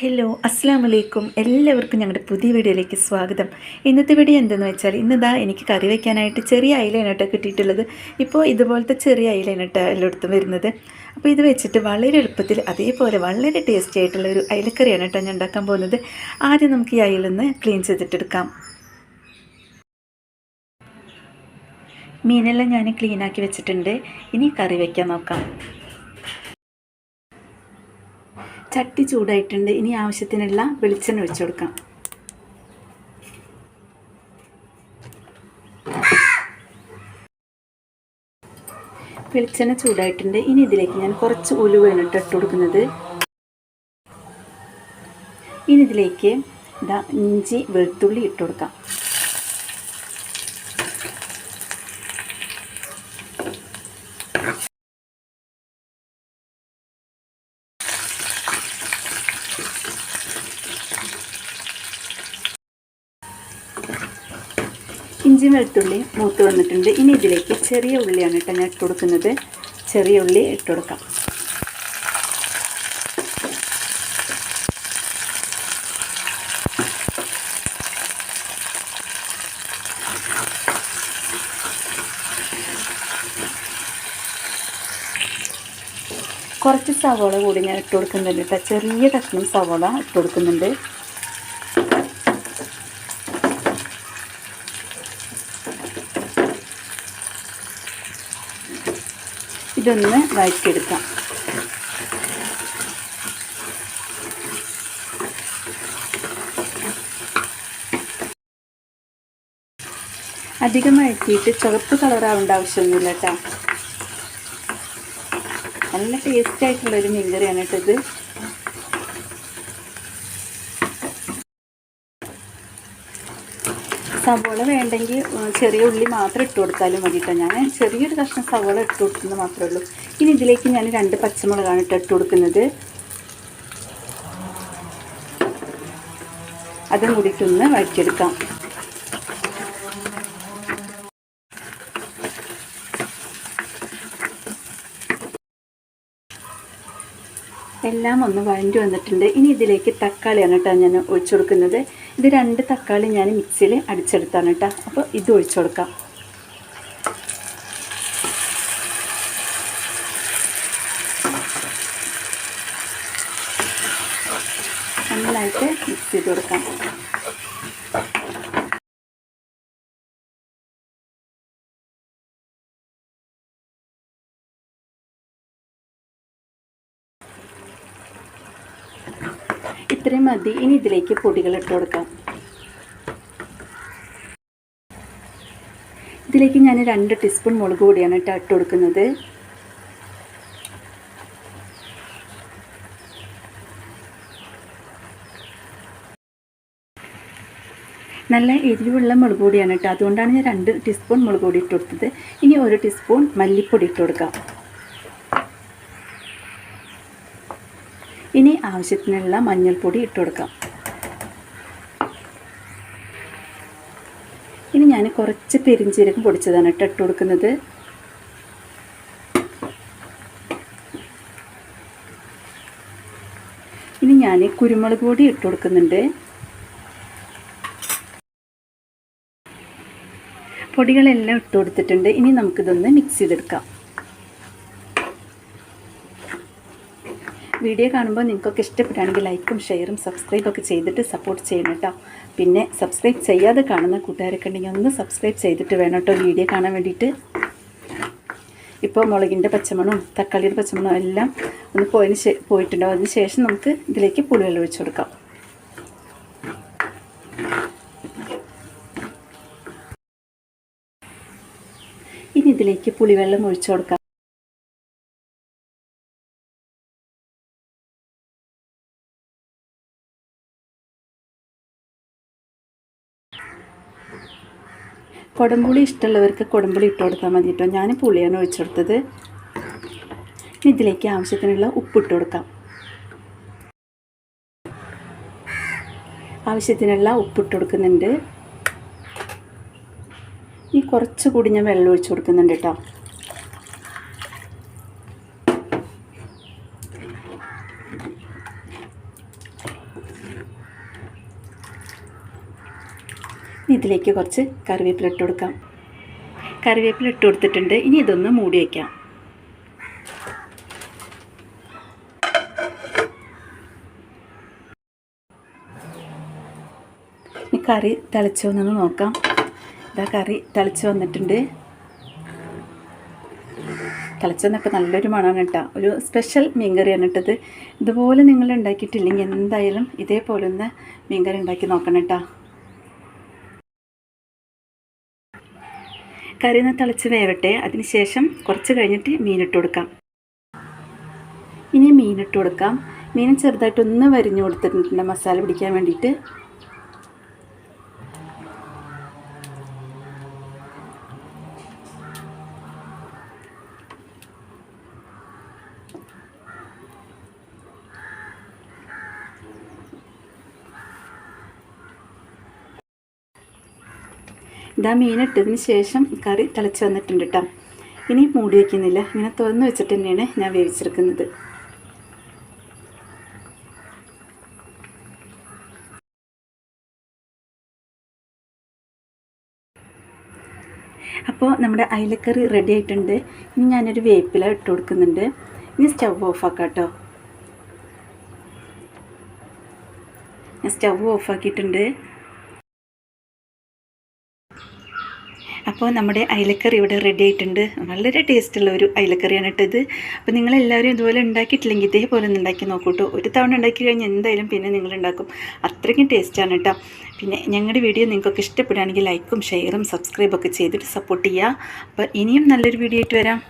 Hello അസ്സാം വലൈക്കും എല്ലാവർക്കും ഞങ്ങളുടെ പുതിയ വീഡിയോയിലേക്ക് സ്വാഗതം. ഇന്നത്തെ വീഡിയോ എന്തെന്ന് വെച്ചാൽ ഇന്നിതാ എനിക്ക് കറി വയ്ക്കാനായിട്ട് ചെറിയ കേട്ടോ കിട്ടിയിട്ടുള്ളത്. ഇപ്പോൾ ഇതുപോലത്തെ ചെറിയ അയിലാണ് കേട്ടോ എല്ലായിടത്തും വരുന്നത്. അപ്പോൾ ഇത് വെച്ചിട്ട് വളരെ എളുപ്പത്തിൽ അതേപോലെ വളരെ ടേസ്റ്റി ആയിട്ടുള്ള ഒരു അയിലക്കറിയാണ് കേട്ടോ ഞാൻ ഉണ്ടാക്കാൻ പോകുന്നത്. ആദ്യം നമുക്ക് ഈ അയിലൊന്ന് ക്ലീൻ ചെയ്തിട്ടെടുക്കാം. മീനെല്ലാം ഞാൻ ക്ലീനാക്കി വെച്ചിട്ടുണ്ട്. ഇനി കറി വയ്ക്കാൻ നോക്കാം. ചട്ടി ചൂടായിട്ടുണ്ട്. ഇനി ആവശ്യത്തിനുള്ള വെളിച്ചെണ്ണ ഒഴിച്ചു കൊടുക്കാം. വെളിച്ചെണ്ണ ചൂടായിട്ടുണ്ട്. ഇനി ഇതിലേക്ക് ഞാൻ കുറച്ച് ഉലുവയാണ് ഇട്ട് കൊടുക്കുന്നത്. ഇനി ഇതിലേക്ക് ഇതാ ഇഞ്ചി വെളുത്തുള്ളി ഇട്ട് കൊടുക്കാം. ഇഞ്ചി വെളുത്തുള്ളി മൂത്ത് വന്നിട്ടുണ്ട്. ഇനി ഇതിലേക്ക് ചെറിയ ഉള്ളിയാണ് കേട്ടോ ഞാൻ ഇട്ട് കൊടുക്കുന്നത്. ചെറിയ ഉള്ളി ഇട്ട് കൊടുക്കാം. കുറച്ച് സവോള കൂടി ഞാൻ ഇട്ട് കൊടുക്കുന്നുണ്ട് കേട്ടോ. ചെറിയ കഷ്ണം സവോള ഇട്ട് കൊടുക്കുന്നുണ്ട്. ഇതൊന്ന് വഴറ്റിയെടുക്കാം. അധികം വഴറ്റിയിട്ട് ചുവപ്പ് കളറാവേണ്ട ആവശ്യമൊന്നുമില്ല കേട്ടോ. നല്ല ടേസ്റ്റ് ആയിട്ടുള്ളൊരു മീൻകറിയാണ് കേട്ടോ ഇത്. സവോള വേണ്ടെങ്കിൽ ചെറിയ ഉള്ളി മാത്രം ഇട്ട് കൊടുത്താലും മതി കേട്ടോ ഞാൻ ചെറിയൊരു കഷ്ണം സവോള ഇട്ട് കൊടുക്കുന്നത് മാത്രമേ ഉള്ളൂ. ഇനി ഇതിലേക്ക് ഞാൻ രണ്ട് പച്ചമുളകാണ് ഇട്ട് ഇട്ട് കൊടുക്കുന്നത്. അതും കൂടിയിട്ടൊന്ന് വഴറ്റിയെടുക്കാം. എല്ലാം ഒന്ന് വഴണ്ടി വന്നിട്ടുണ്ട്. ഇനി ഇതിലേക്ക് തക്കാളിയാണ് കേട്ടോ ഞാൻ ഒഴിച്ചു കൊടുക്കുന്നത്. ഇത് രണ്ട് തക്കാളി ഞാൻ മിക്സിയിൽ അടിച്ചെടുത്താണ് കേട്ടോ. അപ്പോൾ ഇത് ഒഴിച്ചു കൊടുക്കാം. നന്നായിട്ട് മിക്സ് ചെയ്ത് കൊടുക്കാം. ഇത്രയും മതി. ഇനി ഇതിലേക്ക് പൊടികൾ ഇട്ട് കൊടുക്കാം. ഇതിലേക്ക് ഞാൻ രണ്ട് ടീസ്പൂൺ മുളക് പൊടിയാണ് ഇട്ട് ഇട്ട് കൊടുക്കുന്നത്. നല്ല എരിവുള്ള മുളക് പൊടിയാണ് കേട്ടോ. അതുകൊണ്ടാണ് ഞാൻ രണ്ട് ടീസ്പൂൺ മുളക് പൊടി ഇട്ട് കൊടുത്തത്. ഇനി ഒരു ടീസ്പൂൺ മല്ലിപ്പൊടി ഇട്ട് കൊടുക്കാം. ഇനി ആവശ്യത്തിനുള്ള മഞ്ഞൾപ്പൊടി ഇട്ട് കൊടുക്കാം. ഇനി ഞാൻ കുറച്ച് പെരിഞ്ചീരകം പൊടിച്ചതാണ് ഇട്ട് ഇട്ട് കൊടുക്കുന്നത്. ഇനി ഞാൻ കുരുമുളക് പൊടി ഇട്ട് കൊടുക്കുന്നുണ്ട്. പൊടികളെല്ലാം ഇട്ട് കൊടുത്തിട്ടുണ്ട്. ഇനി നമുക്കിതൊന്ന് മിക്സ് ചെയ്തെടുക്കാം. വീഡിയോ കാണുമ്പോൾ നിങ്ങൾക്കൊക്കെ ഇഷ്ടപ്പെടുകയാണെങ്കിൽ ലൈക്കും ഷെയറും സബ്സ്ക്രൈബൊക്കെ ചെയ്തിട്ട് സപ്പോർട്ട് ചെയ്യണം കേട്ടോ. പിന്നെ സബ്സ്ക്രൈബ് ചെയ്യാതെ കാണുന്ന കൂട്ടുകാരൊക്കെ ഉണ്ടെങ്കിൽ ഒന്ന് സബ്സ്ക്രൈബ് ചെയ്തിട്ട് വേണം കേട്ടോ വീഡിയോ കാണാൻ വേണ്ടിയിട്ട്. ഇപ്പോൾ മുളകിന്റെ പച്ചമണവും തക്കാളിയുടെ പച്ചമണവും എല്ലാം ഒന്ന് പോയതിന് ശേ പോയിട്ടുണ്ടാവും അതിന് ശേഷം നമുക്ക് ഇതിലേക്ക് പുളിവെള്ളം ഒഴിച്ചു കൊടുക്കാം. ഇനി ഇതിലേക്ക് പുളിവെള്ളം ഒഴിച്ചു കൊടുക്കാം. കുടംപുളി ഇഷ്ടമുള്ളവർക്ക് കൊടംപുളി ഇട്ട് കൊടുത്താൽ മതി കേട്ടോ ഞാൻ പുളിയാണ് ഒഴിച്ചെടുത്തത്. ഇതിലേക്ക് ആവശ്യത്തിനുള്ള ഉപ്പിട്ട് കൊടുക്കാം. ആവശ്യത്തിനുള്ള ഉപ്പിട്ട് കൊടുക്കുന്നുണ്ട്. ഈ കുറച്ചുകൂടി ഞാൻ വെള്ളം ഒഴിച്ച് കൊടുക്കുന്നുണ്ട് കേട്ടോ ഇതിലേക്ക് കുറച്ച് കറിവേപ്പില ഇട്ട് കൊടുക്കാം. കറിവേപ്പില ഇട്ട് കൊടുത്തിട്ടുണ്ട്. ഇനി ഇതൊന്ന് മൂടി വയ്ക്കാം ഈ കറി തിളച്ച് വന്നൊന്ന് നോക്കാം. ഇതാ കറി തിളച്ച് വന്നിട്ടുണ്ട്. തിളച്ച് വന്നപ്പോൾ നല്ലൊരു മണമാണ് കേട്ടോ. ഒരു സ്പെഷ്യൽ മീൻകറിയാണ് ഇട്ടത്. ഇതുപോലെ നിങ്ങൾ ഉണ്ടാക്കിയിട്ടില്ലെങ്കിൽ എന്തായാലും ഇതേപോലെ ഒന്ന് മീൻകറി ഉണ്ടാക്കി നോക്കണം കേട്ടോ. കറി ഒന്ന് തിളച്ച് വേവട്ടെ. അതിനുശേഷം കുറച്ച് കഴിഞ്ഞിട്ട് മീനിട്ട് കൊടുക്കാം. ഇനി മീനിട്ട് കൊടുക്കാം. മീൻ ചെറുതായിട്ടൊന്ന് വരിഞ്ഞു കൊടുത്തിട്ടുണ്ട് മസാല പിടിക്കാൻ വേണ്ടിയിട്ട്. ഇതാ മീനിട്ടതിന് ശേഷം കറി തിളച്ച് വന്നിട്ടുണ്ട് കേട്ടോ ഇനി മൂടി വയ്ക്കുന്നില്ല ഇങ്ങനെ തുറന്ന് വെച്ചിട്ട് തന്നെയാണ് ഞാൻ വേവിച്ചെടുക്കുന്നത്. അപ്പോൾ നമ്മുടെ അയിലക്കറി റെഡി ആയിട്ടുണ്ട്. ഇനി ഞാനൊരു വേപ്പില ഇട്ട് കൊടുക്കുന്നുണ്ട്. ഇനി സ്റ്റവ് ഓഫാക്കാം കേട്ടോ ഞാൻ സ്റ്റവ് ഓഫാക്കിയിട്ടുണ്ട് അപ്പോൾ നമ്മുടെ അയലക്കറി ഇവിടെ റെഡി ആയിട്ടുണ്ട്. വളരെ ടേസ്റ്റുള്ള ഒരു അയലക്കറിയാണ് ഇട്ടത് അപ്പോൾ നിങ്ങളെല്ലാവരും ഇതുപോലെ ഉണ്ടാക്കിയിട്ടില്ലെങ്കിൽ ഇതേപോലെ ഒന്ന് ഉണ്ടാക്കി നോക്കൂട്ടോ. ഒരു തവണ ഉണ്ടാക്കി കഴിഞ്ഞാൽ എന്തായാലും പിന്നെ നിങ്ങൾ ഉണ്ടാക്കും അത്രയ്ക്കും ടേസ്റ്റാണ് കേട്ടോ. പിന്നെ ഞങ്ങളുടെ വീഡിയോ നിങ്ങൾക്കൊക്കെ ഇഷ്ടപ്പെടുകയാണെങ്കിൽ ലൈക്കും ഷെയറും സബ്സ്ക്രൈബൊക്കെ ചെയ്തിട്ട് സപ്പോർട്ട് ചെയ്യുക. അപ്പോൾ ഇനിയും നല്ലൊരു വീഡിയോ ആയിട്ട് വരാം.